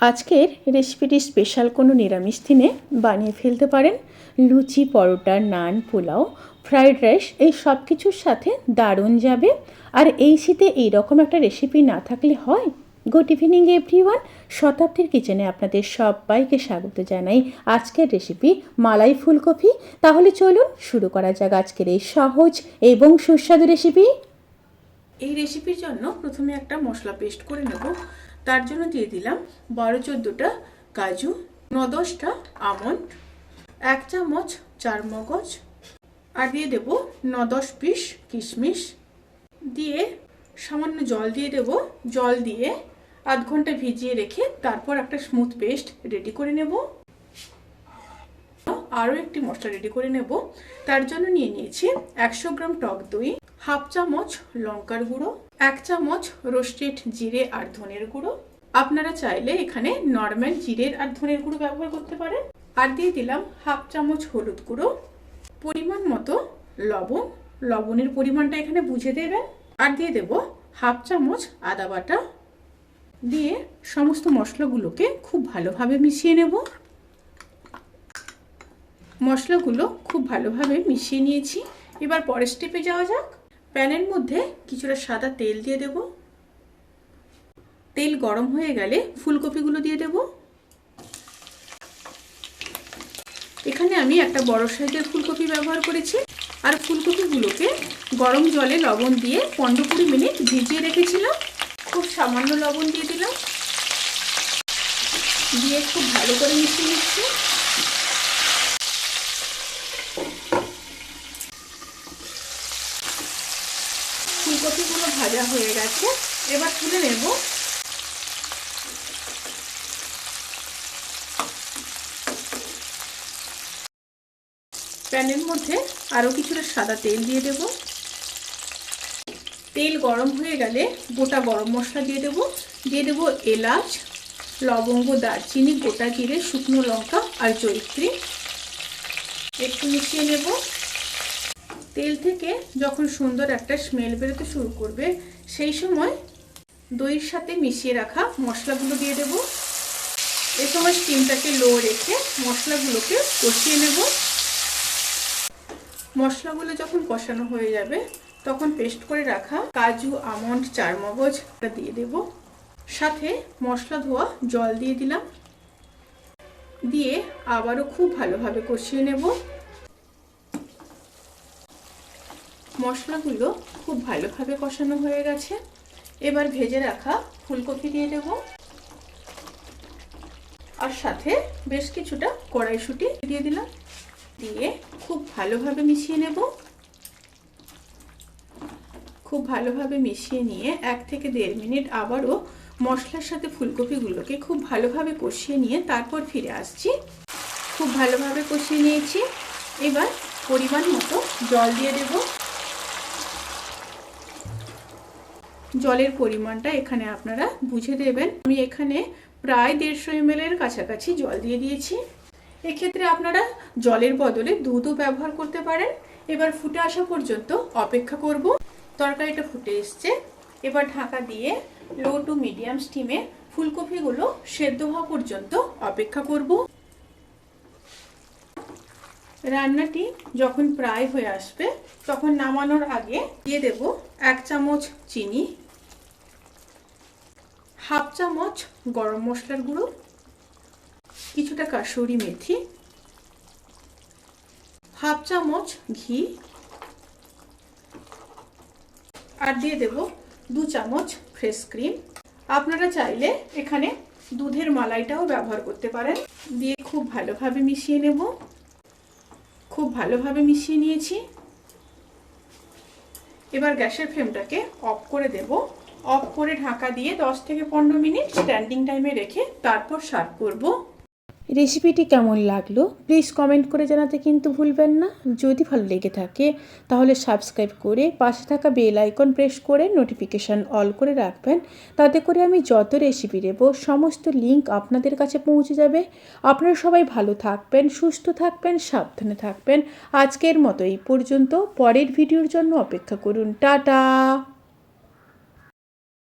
আজকের রেসিপিটি স্পেশাল কোনো নিরামিষ দিনে বানিয়ে ফেলতে পারেন লুচি, পরোটা, নান, পোলাও, ফ্রাইড রাইস, এই সব কিছুর সাথে দারুণ যাবে। আর এই শীতে এইরকম একটা রেসিপি না থাকলে হয়? Good evening, everyone. শতাব্দীর কিচেনে আপনাদের সবাইকে স্বাগত জানাই আজকের রেসিপি মালাই ফুলকপি। তাহলে চলুন শুরু করা যাক আজকের এই সহজ এবং সুস্বাদু রেসিপি। এই রেসিপির জন্য প্রথমে একটা মশলা পেস্ট করে নেব। তার জন্য দিয়ে দিলাম বারো চোদ্দোটা কাজু, ন দশটা আমন্ড, এক চামচ চার মগজ আর দিয়ে দেব ন দশ পিস কিশমিশ। দিয়ে সামান্য জল দিয়ে দেব। জল দিয়ে আধ ঘণ্টা ভিজিয়ে রেখে তারপর একটা স্মুথ পেস্ট রেডি করে নেব। আরও একটি মশলা রেডি করে নেব। তার জন্য নিয়ে নিয়েছি একশো গ্রাম টক দই। হাফ চামচ লঙ্কার গুঁড়ো, এক চামচ রোস্টেড জিরে আর ধনের গুঁড়ো। আপনারা চাইলে এখানে নর্মাল জিরের আর ধনের গুঁড়ো ব্যবহার করতে পারেন। আর দিয়ে দিলাম হাফ চামচ হলুদ গুঁড়ো, পরিমাণ মতো লবণ। লবণের পরিমাণটা এখানে বুঝে দেবেন। আর দিয়ে দেব হাফ চামচ আদা বাটা। দিয়ে সমস্ত মশলাগুলোকে খুব ভালোভাবে মিশিয়ে নেব। মশলাগুলো খুব ভালোভাবে মিশিয়ে নিয়েছি। এবার পরের স্টেপে যাওয়া যাক। প্যানের মধ্যে কিছুটা সাদা তেল দিয়ে দেব। তেল গরম হয়ে গেলে ফুলকপিগুলো দিয়ে দেব। এখানে আমি একটা বড় সাইজের ফুলকপি ব্যবহার করেছি। আর ফুলকপিগুলোকে গরম জলে লবণ দিয়ে পনেরো কুড়ি মিনিট ভিজিয়ে রেখেছিলাম। খুব সামান্য লবণ দিয়ে দিলাম। দিয়ে খুব ভালো করে মিশিয়ে নিচ্ছি ফুলকপিগুলো ভাজা হয়ে গেছে। এবার তুলে নেব। প্যানের মধ্যে আরও কিছুটা সাদা তেল দিয়ে দেব। তেল গরম হয়ে গেলে গোটা গরম মশলা দিয়ে দেব। দিয়ে দেব এলাচ, লবঙ্গ, দারচিনি, গোটা জিরে, শুকনো লঙ্কা আর জৈত্রী একটু মিশিয়ে নেব। তেল থেকে যখন সুন্দর একটা স্মেল বেরোতে শুরু করবে, সেই সময় দইয়ের সাথে মিশিয়ে রাখা মশলাগুলো দিয়ে দেব। এ সময় স্টিমটাকে লো রেখে মশলাগুলোকে কষিয়ে নেব। মশলাগুলো যখন কষানো হয়ে যাবে, তখন পেস্ট করে রাখা কাজু, আমন্ড চার চারমগজ দিয়ে দেব। সাথে মশলা ধোয়া জল দিয়ে দিলাম। দিয়ে আবারও খুব ভালোভাবে কষিয়ে নেব। মশলাগুলো খুব ভালোভাবে কষানো হয়ে গেছে। এবার ভেজে রাখা ফুলকপি দিয়ে দেব। আর সাথে বেশ কিছুটা কড়াইশুটি দিয়ে দিলাম। দিয়ে খুব ভালোভাবে মিশিয়ে নেব। খুব ভালোভাবে মিশিয়ে নিয়ে এক থেকে দেড় মিনিট আবারও মশলার সাথে ফুলকপিগুলোকে খুব ভালোভাবে কষিয়ে নিয়ে তারপর ফিরে আসছি। খুব ভালোভাবে কষিয়ে নিয়েছি। এবার পরিমাণ মতো জল দিয়ে দেব। জলের পরিমাণটা এখানে আপনারা বুঝে দেবেন। আমি এখানে প্রায় দেড়শো এম এর কাছাকাছি জল দিয়ে দিয়েছি। এক্ষেত্রে আপনারা জলের বদলে দুধও ব্যবহার করতে পারেন। এবার ফুটে আসা পর্যন্ত অপেক্ষা করব। তরকারিটা ফুটে এসছে। এবার ঢাকা দিয়ে লো টু মিডিয়াম স্টিমে ফুলকপিগুলো সেদ্ধ হওয়া পর্যন্ত অপেক্ষা করব। রান্নাটি যখন প্রায় হয়ে আসবে, তখন নামানোর আগে দিয়ে দেব এক চামচ চিনি। হাফ চামচ গরম মশলার গুঁড়ো, কিছুটা কাসুরি মেথি, হাফ চামচ ঘি, আর দিয়ে দেব দু চামচ ফ্রেশ ক্রিম। আপনারা চাইলে এখানে দুধের মালাইটাও ব্যবহার করতে পারেন। দিয়ে খুব ভালোভাবে মিশিয়ে নেব। খুব ভালোভাবে মিশিয়ে নিয়েছি। এবার গ্যাসের ফ্লেমটাকে অফ করে দেব। অফ করে ঢাকা দিয়ে 10 থেকে পনেরো মিনিট স্ট্যান্ডিং টাইমে রেখে তারপর সার্ভ করব। রেসিপিটি কেমন লাগল? প্লিজ কমেন্ট করে জানাতে কিন্তু ভুলবেন না। যদি ভালো লেগে থাকে, তাহলে সাবস্ক্রাইব করে পাশে থাকা বেল আইকন প্রেস করে নোটিফিকেশান অল করে রাখবেন। তাতে করে আমি যত রেসিপি দেব, সমস্ত লিঙ্ক আপনাদের কাছে পৌঁছে যাবে। আপনারা সবাই ভালো থাকবেন, সুস্থ থাকবেন, সাবধানে থাকবেন। আজকের মতো এই পর্যন্ত। পরের ভিডিওর জন্য অপেক্ষা করুন। টাটা!